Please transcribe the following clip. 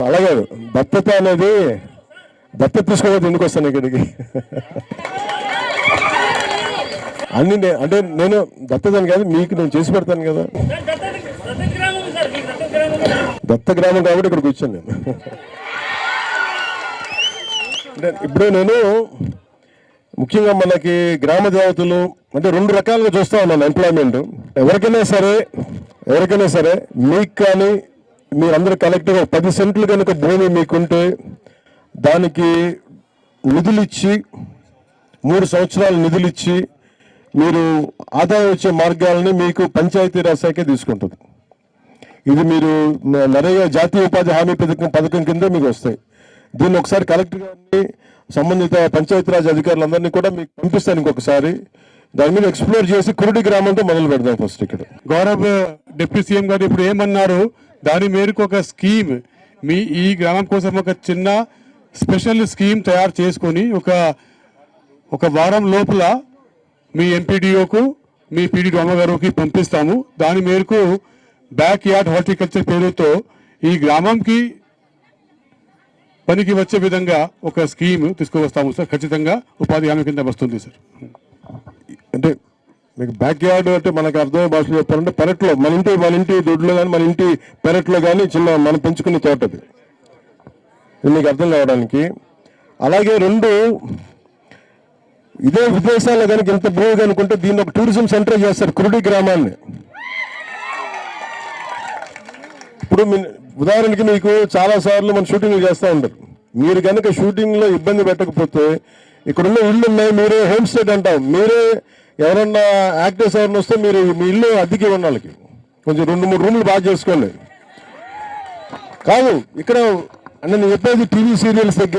అలాగే దత్తత అనేది దత్తత తీసుకోకపోతే ఎందుకు వస్తాను ఇక్కడికి? అన్ని నే- అంటే నేను దత్తతని కాదు మీకు నేను చేసి పెడతాను కదా. దత్త గ్రామం కాబట్టి ఇక్కడ కూర్చోను నేను. అంటే ఇప్పుడు నేను ముఖ్యంగా మనకి గ్రామ దేవతలు అంటే రెండు రకాలుగా చూస్తా ఉన్నాను ఎంప్లాయ్మెంట్ ఎవరికైనా సరే ఎవరికైనా సరే మీకు కానీ మీరందరూ కలెక్ట్గా పది సెంట్లు కనుక భూమి మీకుంటే దానికి నిధులు ఇచ్చి మూడు సంవత్సరాలు నిధులు ఇచ్చి మీరు ఆదాయం వచ్చే మార్గాలని మీకు పంచాయతీరాజ్ శాఖే తీసుకుంటుంది. ఇది మీరు న- నరేగా జాతీయ ఉపాధి హామీ పథకం పథకం కింద మీకు వస్తాయి. దీన్ని ఒకసారి కలెక్టర్ గారిని సంబంధిత పంచాయతీరాజ్ అధికారులందరినీ కూడా మీకు పంపిస్తాను ఇంకొకసారి. దాని మీద ఎక్స్ప్లోర్ చేసి కురుడి గ్రామంతో మొదలు పెడదాం ఫస్ట్ ఇక్కడ. గౌరవ్ డిప్యూటీ సీఎం గారు ఇప్పుడు ఏమన్నారు? దాని మేరకు ఒక స్కీమ్ మీ ఈ గ్రామం కోసం ఒక చిన్న స్పెషల్ స్కీమ్ తయారు చేసుకొని ఒక ఒక వారం లోపల మీ ఎంపీడీఓకు మీ పీడీ గారికి పంపిస్తాము. దాని మేరకు బ్యాక్ యార్డ్ హార్టికల్చర్ పేరుతో ఈ గ్రామంకి పనికి వచ్చే విధంగా ఒక స్కీమ్ తీసుకువస్తాము సార్. ఖచ్చితంగా ఉపాధి హామీ కింద వస్తుంది సార్. అంటే మీకు బ్యాక్ యార్డ్ అంటే మనకు అర్థమయ్యే భాషలో చెప్పాలంటే పెరట్లో మన ఇంటి మన ఇంటి దొడ్లో కానీ మన ఇంటి పెరట్లో కానీ చిన్న మనం పెంచుకునే తోట అది. ఇది మీకు అర్థం కావడానికి. అలాగే రెండు ఇదే విదేశాల్లో కనుక ఇంత భూమి కనుకుంటే దీన్ని ఒక టూరిజం సెంటర్ చేస్తారు కురుడి గ్రామాన్ని. ఇప్పుడు మీ- ఉదాహరణకి మీకు చాలా సార్లు మన షూటింగ్లు చేస్తూ ఉంటారు. మీరు కనుక షూటింగ్లో ఇబ్బంది పెట్టకపోతే ఇక్కడున్న ఇల్లు ఉన్నాయి మీరే హోమ్ స్టేట్ అంటాం. మీరే ఎవరన్నా యాక్టర్స్ ఎవరన్నా వస్తే మీరు మీ ఇల్లు అద్దెకి ఇవ్వండి వాళ్ళకి. కొంచెం రెండు మూడు రూములు బాగా చేసుకోండి. కాదు ఇక్కడ అంటే నేను చెప్పేది టీవీ సీరియల్స్ దగ్గర